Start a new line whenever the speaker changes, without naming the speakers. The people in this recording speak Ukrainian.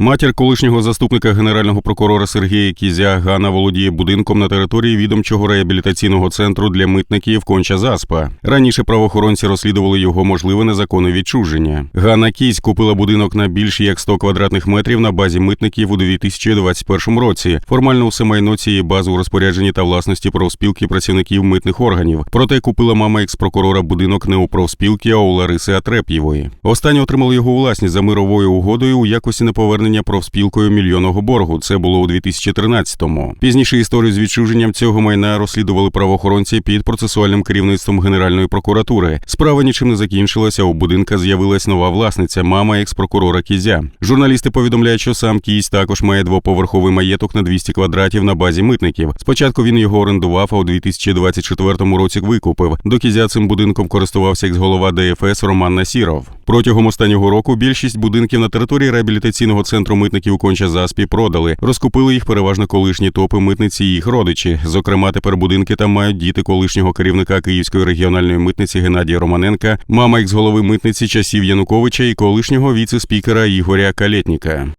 Матір колишнього заступника генерального прокурора Сергія Кізя Гана володіє будинком на території відомчого реабілітаційного центру для митників Конча Заспа. Раніше правоохоронці розслідували його можливе незаконне відчуження. Ганна Кізь купила будинок на більш як 100 квадратних метрів на базі митників у 2021 році. Формально усе майно цієї бази у розпорядженні та власності профспілки працівників митних органів. Проте купила мама екс-прокурора будинок не у профспілки, а у Лариси Атреп'євої. Останні отримали його власність за мировою угодою у якості неповернення профспілкою мільйонного боргу. Це було у 2013-му. Пізніше історію з відчуженням цього майна розслідували правоохоронці під процесуальним керівництвом Генеральної прокуратури. Справа нічим не закінчилася. У будинка з'явилась нова власниця, мама екс-прокурора Кізя. Журналісти повідомляють, що сам Кізь також має двоповерховий маєток на 200 квадратів на базі митників. Спочатку він його орендував, а у 2024 році викупив. До Кізя цим будинком користувався екс-голова ДФС Роман Насіров. Протягом останнього року більшість будинків на території реабілітаційного центру митників Конча Заспі продали. Розкупили їх переважно колишні топи митниці і їх родичі. Зокрема, тепер будинки там мають діти колишнього керівника Київської регіональної митниці Геннадія Романенка, мама екс-голови митниці часів Януковича і колишнього віце-спікера Ігоря Калєтніка.